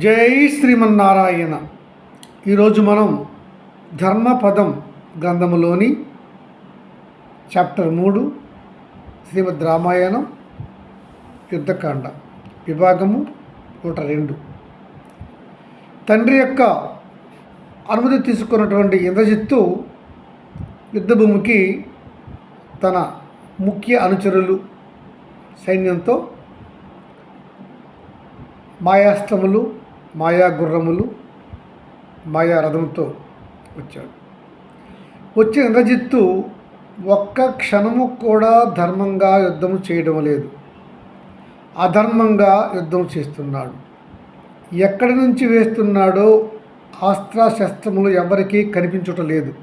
జై శ్రీమన్నారాయణ. ఈరోజు మనం ధర్మపదం గ్రంథములోని చాప్టర్ మూడు శ్రీమద్ రామాయణం యుద్ధకాండ విభాగము నూట రెండు. తండ్రి యొక్క అనుమతి తీసుకున్నటువంటి ఇంద్రజిత్తు యుద్ధభూమికి తన ముఖ్య అనుచరులు సైన్యంతో మాయాస్త్రములు మాయా గుర్రములు మాయా రథంతో వచ్చాడు. వచ్చే ఇంద్రజిత్తు ఒక్క క్షణము కూడా ధర్మంగా యుద్ధం చేయడం లేదు. అధర్మంగా యుద్ధం చేస్తున్నాడు. ఎక్కడి నుంచి వేస్తున్నాడో అస్త్ర శస్త్రములు ఎవరికీ కనిపించటం లేదు.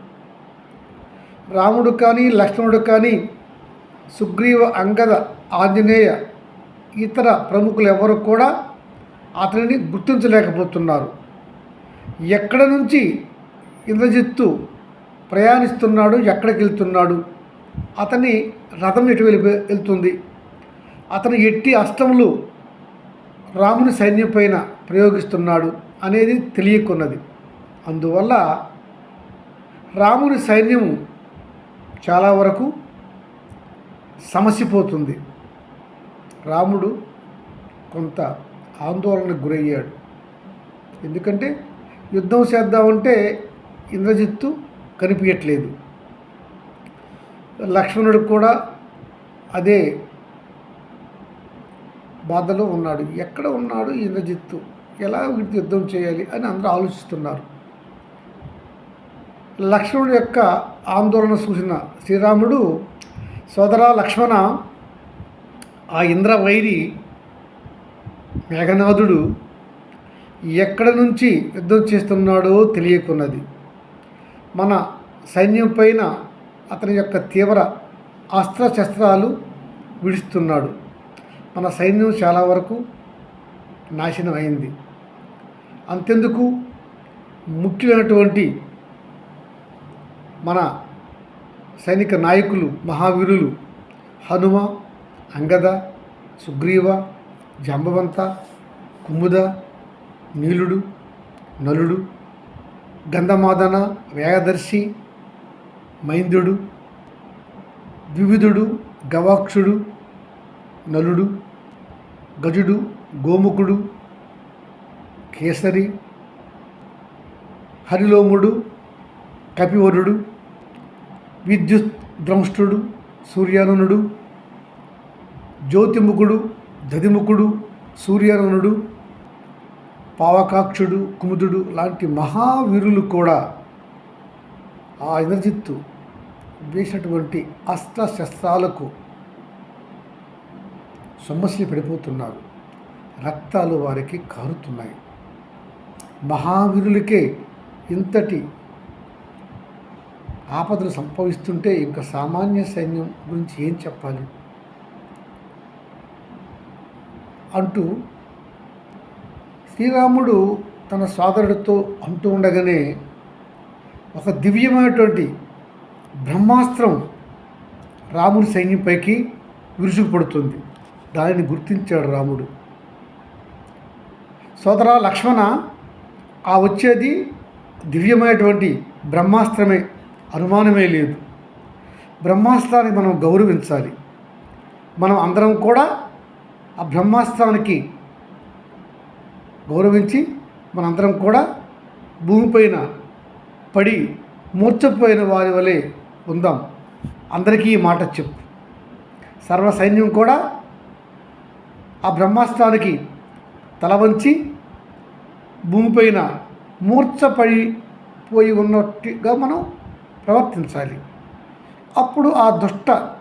రాముడు కానీ లక్ష్మణుడు కానీ సుగ్రీవ అంగద ఆంజనేయ ఇతర ప్రముఖులు ఎవరు కూడా అతనిని గుర్తించలేకపోతున్నారు. ఎక్కడ నుంచి ఇంద్రజిత్తు ప్రయాణిస్తున్నాడు ఎక్కడికి వెళ్తున్నాడు? అతని రథం ఎటు వెళ్ళి వెళ్తుంది? అతను ఎట్టి అష్టములు రాముని సైన్యం పైన ప్రయోగిస్తున్నాడు అనేది తెలియకున్నది. అందువల్ల రాముని సైన్యం చాలా వరకు సమసిపోతుంది. రాముడు కొంత ఆందోళనకు గురయ్యాడు. ఎందుకంటే యుద్ధం చేద్దామంటే ఇంద్రజిత్తు కనిపించట్లేదు. లక్ష్మణుడు కూడా అదే బాధలో ఉన్నాడు. ఎక్కడ ఉన్నాడు ఇంద్రజిత్తు? ఎలా వీటితో యుద్ధం చేయాలి అని అందరూ ఆలోచిస్తున్నారు. లక్ష్మణుడు యొక్క ఆందోళన చూసిన శ్రీరాముడు సోదరా లక్ష్మణ ఆ ఇంద్రవైరి మేఘనాథుడు ఎక్కడ నుంచి యుద్ధం చేస్తున్నాడో తెలియకున్నది. మన సైన్యం పైన అతని యొక్క తీవ్ర అస్త్రశస్త్రాలు విడుస్తున్నాడు. మన సైన్యం చాలా వరకు నాశనం అయింది అంతెందుకు? ముఖ్యమైనటువంటి మన సైనిక నాయకులు మహావీరులు హనుమ అంగద సుగ్రీవ జాంబవంత కుముద నీలుడు నలుడు గంధమాదన వేగదర్శి మైంద్రుడు ద్వివిధుడు గవాక్షుడు నలుడు గజుడు గోముఖుడు కేసరి హరిలోముడు కపివరుడు విద్యుత్ ద్రంష్టుడు సూర్యానునుడు జ్యోతిముఖుడు దదిముఖుడు సూర్యరణుడు పావకాక్షుడు కుముదుడు లాంటి మహావీరులు కూడా ఆ ఇంద్రజిత్తు వేసినటువంటి అస్త్ర శస్త్రాలకు సొమ్మసిలి పడిపోతున్నారు. రక్తాలు వారికి కారుతున్నాయి. మహావీరులకే ఇంతటి ఆపదలు సంభవిస్తుంటే ఇంకా సామాన్య సైన్యం గురించి ఏం చెప్పాలి? అంటూ శ్రీరాముడు తన సోదరుడితో అంటూ ఉండగానే ఒక దివ్యమైనటువంటి బ్రహ్మాస్త్రం రాముడి సైన్యంపైకి విరుచుకుపడుతుంది. దానిని గుర్తించాడు రాముడు. సోదర లక్ష్మణ ఆ వచ్చేది దివ్యమైనటువంటి బ్రహ్మాస్త్రమే అనుమానమే లేదు. బ్రహ్మాస్త్రాన్ని మనం గౌరవించాలి. మనం అందరం కూడా ఆ బ్రహ్మాస్త్రానికి గౌరవించి మనందరం కూడా భూమిపైన పడి మూర్చపోయిన వారి వలె ఉందాం. అందరికీ ఈ మాట చెప్పు. సర్వ సైన్యం కూడా ఆ బ్రహ్మాస్త్రానికి తల వంచి భూమిపైన మూర్చపడి పోయి ఉన్నట్టుగా మనం ప్రవర్తించాలి. అప్పుడు ఆ దుష్ట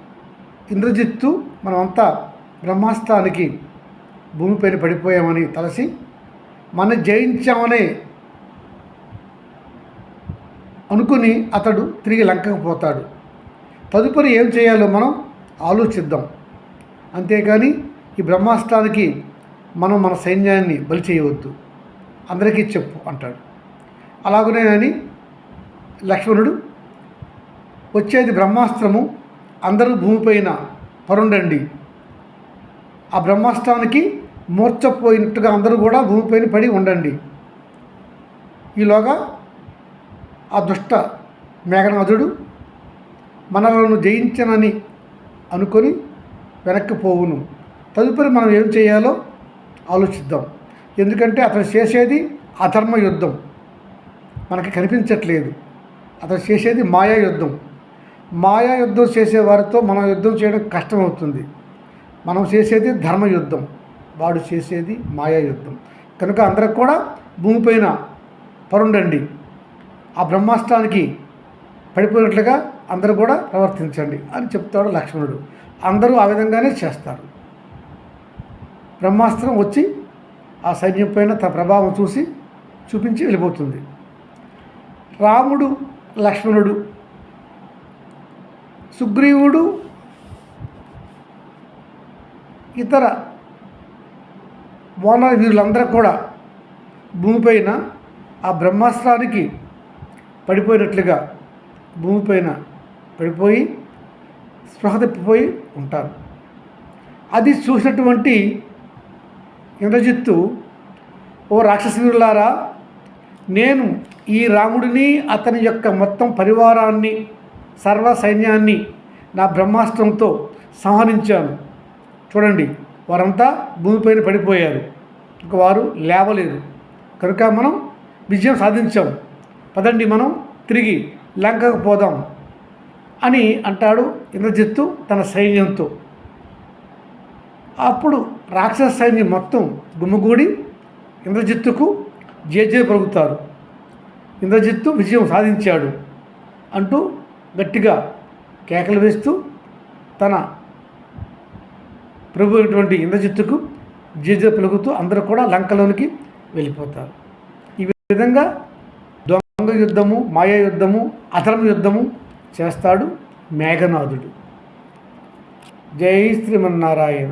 ఇంద్రజిత్తు మనమంతా బ్రహ్మాస్త్రానికి భూమిపైన పడిపోయామని తలసి మన జయించామనే అనుకుని అతడు తిరిగి లంకకు పోతాడు. తదుపరి ఏం చేయాలో మనం ఆలోచిద్దాం. అంతేగాని ఈ బ్రహ్మాస్త్రానికి మనం మన సైన్యాన్ని బలి చేయవద్దు. అందరికీ చెప్పు అంటాడు. అలాగనేనని లక్ష్మణుడు వచ్చేది బ్రహ్మాస్త్రము అందరూ భూమిపైన పరుండండి. ఆ బ్రహ్మాస్త్రానికి మూర్చపోయినట్టుగా అందరూ కూడా భూమిపైన పడి ఉండండి. ఈలోగా ఆ దుష్ట మేఘనాథుడు మనలను జయించనని అనుకొని వెనక్కి పోవును. తదుపరి మనం ఏం చేయాలో ఆలోచిద్దాం. ఎందుకంటే అతను చేసేది అధర్మ యుద్ధం. మనకి కనిపించట్లేదు. అతను చేసేది మాయా యుద్ధం. మాయా యుద్ధం చేసేవారితో మనం యుద్ధం చేయడం కష్టమవుతుంది. మనం చేసేది ధర్మ యుద్ధం వాడు చేసేది మాయా యుద్ధం కనుక అందరికి కూడా భూమిపైన పరుండండి. ఆ బ్రహ్మాస్త్రానికి పడిపోయినట్లుగా అందరూ కూడా ప్రవర్తించండి అని చెప్తాడు లక్ష్మణుడు. అందరూ ఆ విధంగానే చేస్తారు. బ్రహ్మాస్త్రం వచ్చి ఆ సైన్యం పైన తన ప్రభావం చూసి చూపించి వెళ్ళిపోతుంది. రాముడు లక్ష్మణుడు సుగ్రీవుడు ఇతర వానర వీరులందరూ కూడా భూమిపైన ఆ బ్రహ్మాస్త్రానికి పడిపోయినట్లుగా భూమిపైన పడిపోయి స్పృహ తప్పిపోయి ఉంటారు. అది చూసినటువంటి ఇంద్రజిత్తు ఓ రాక్షసవీరులారా నేను ఈ రాముడిని అతని యొక్క మొత్తం పరివారాన్ని సర్వ సైన్యాన్ని నా బ్రహ్మాస్త్రంతో సంహరించాను. చూడండి వారంతా భూమిపైన పడిపోయారు. ఇక వారు లేవలేదు. కనుక మనం విజయం సాధించాం. పదండి మనం తిరిగి లంకకు పోదాం అని అంటాడు ఇంద్రజిత్తు తన సైన్యంతో. అప్పుడు రాక్షస సైన్యం మొత్తం గుమ్మగూడి ఇంద్రజిత్తుకు జేజే పలుకుతారు. ఇంద్రజిత్తు విజయం సాధించాడు అంటూ గట్టిగా కేకలు వేస్తూ తన ప్రభు అయినటువంటి ఇంద్రజిత్తుకు జీజ పలుకుతూ అందరూ కూడా లంకలోనికి వెళ్ళిపోతారు. ఈ విధంగా దొంగ యుద్ధము మాయా యుద్ధము అధర్మ యుద్ధము చేస్తాడు మేఘనాథుడు. జై శ్రీమన్నారాయణ.